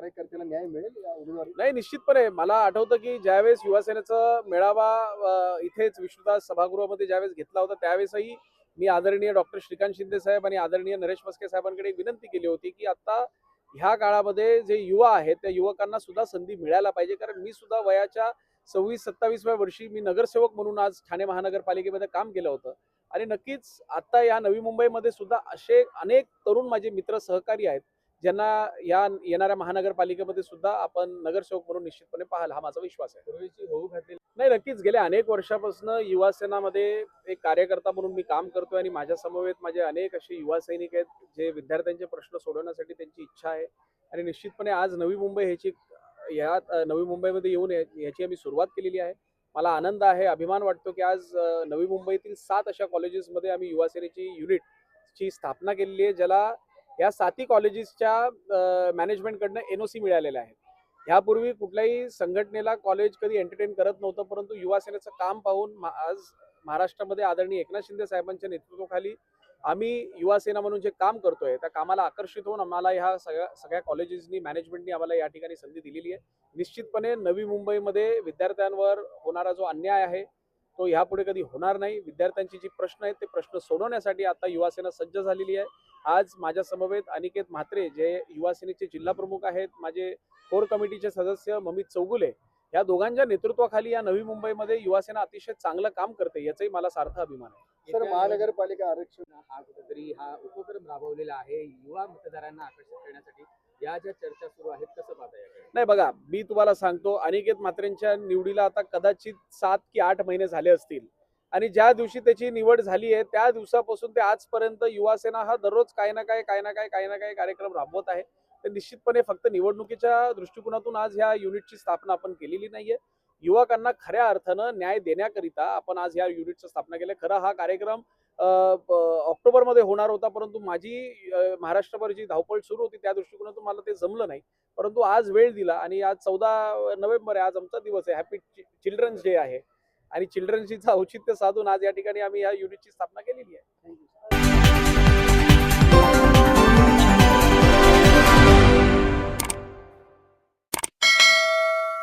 कार्यकर्त्याला न्याय मिळेल या उमेदवारी? नाही निश्चितपणे. मला आठवतं की ज्यावेळेस युवासेनेचा मेळावा इथेच विष्णुदास सभागृहामध्ये ज्यावेळेस घेतला होता त्यावेळेसही मी आदरणीय डॉक्टर श्रीकांत शिंदे साहेब आणि आदरणीय नरेश मस्के साहेबांकडे विनंती केली होती की आता ह्या काळामध्ये जे युवा आहेत त्या युवकांना सुद्धा संधी मिळायला पाहिजे. कारण मी सुद्धा वयाच्या सव्वीस सत्तावीसव्या वर्षी मी नगरसेवक म्हणून आज ठाणे महानगरपालिकेमध्ये काम केलं होतं. आणि नक्कीच आता या नवी मुंबईमध्ये सुद्धा असे अनेक तरुण माझे मित्र सहकारी आहेत. ज्यांना या येणाऱ्या महानगरपालिकेमध्ये सुद्धा आपण नगरसेवक म्हणून निश्चितपणे पाहाल हा माझा विश्वास आहे. पूर्वीची होऊ घातलेली नाही नक्कीच गेल्या अनेक वर्षापासून युवा सेनामध्ये एक कार्यकर्ता म्हणून मी काम करतोय आणि माझ्या समवेत माझे अनेक असे युवा सैनिक आहेत जे विद्यार्थ्यांचे प्रश्न सोडवण्यासाठी त्यांची इच्छा आहे. आणि निश्चितपणे आज नवी मुंबई ह्याची या नवी मुंबईमध्ये येऊन या- याची आम्ही सुरुवात केलेली आहे. मला आनंद आहे अभिमान वाटतो की आज नवी मुंबईतील सात अशा कॉलेजेसमध्ये आम्ही युवा सेनेची युनिटची स्थापना केलेली आहे ज्याला या साती कॉलेजेसच्या मॅनेजमेंटकडनं एन ओ सी मिळालेल्या आहेत ह्यापूर्वी कुठल्याही संघटनेला कॉलेज कधी एंटरटेन करत नव्हतं परंतु युवा सेनेचं काम पाहून मा- आज महाराष्ट्रामध्ये आदरणीय एकनाथ शिंदे साहेबांच्या नेतृत्वाखाली आम्ही युवासेना म्हणून जे काम करतोय त्या कामाला आकर्षित होऊन आम्हाला ह्या सगळ्या सगळ्या कॉलेजेसनी मॅनेजमेंटनी आम्हाला या ठिकाणी संधी दिलेली आहे. निश्चितपणे नवी मुंबईमध्ये विद्यार्थ्यांवर होणारा जो अन्याय आहे तो ह्यापुढे कधी होणार नाही. विद्यार्थ्यांची जे प्रश्न आहेत ते प्रश्न सोडवण्यासाठी आता युवासेना सज्ज झालेली आहे. आज माझ्या समवेत अनिकेत म्हात्रे जे युवासेनेचे जिल्हा प्रमुख आहेत माझे कोर कमिटीचे सदस्य ममित चौगुले या दोघांच्या नेतृत्वाखाली या नवी मुंबईमध्ये युवासेना अतिशय चांगलं काम करते याचाही मला सार्थ अभिमान आहे. सर महानगरपालिका आरक्षण हा कुठेतरी हा उपक्रम राबवलेला आहे. युवा मतदारांना आकर्षित करण्यासाठी या ज्या चर्चा सुरू आहेत कसं पाहता नाही बघा मी तुम्हाला सांगतो अनिकेत म्हात्रेंच्या निवडीला आता कदाचित सात की आठ महिने झाले असतील. आणि ज्या दिवशी त्याची निवड झाली आहे त्या दिवसापासून ते आजपर्यंत युवा सेना हा दररोज काही ना काही काही ना काही काही ना काही कार्यक्रम राबवत आहे. तर निश्चितपणे फक्त निवडणुकीच्या दृष्टिकोनातून आज ह्या युनिटची स्थापना आपण केलेली नाहीये. युवकांना खऱ्या अर्थानं न्याय देण्याकरिता आपण आज ह्या युनिटची स्थापना केली खरा हा कार्यक्रम ऑक्टोबरमध्ये होणार होता परंतु माझी महाराष्ट्रभर जी धावपळ सुरू होती त्या दृष्टिकोनातून मला ते जमलं नाही. परंतु आज वेळ दिला आणि आज चौदा नोव्हेंबर आहे आज आमचा दिवस आहे. हॅपी चिल्ड्रन्स डे आहे. आणि चिल्ड्रन्स डेचं औचित्य साधून आज या ठिकाणी आम्ही या युनिटची स्थापना केलेली आहे.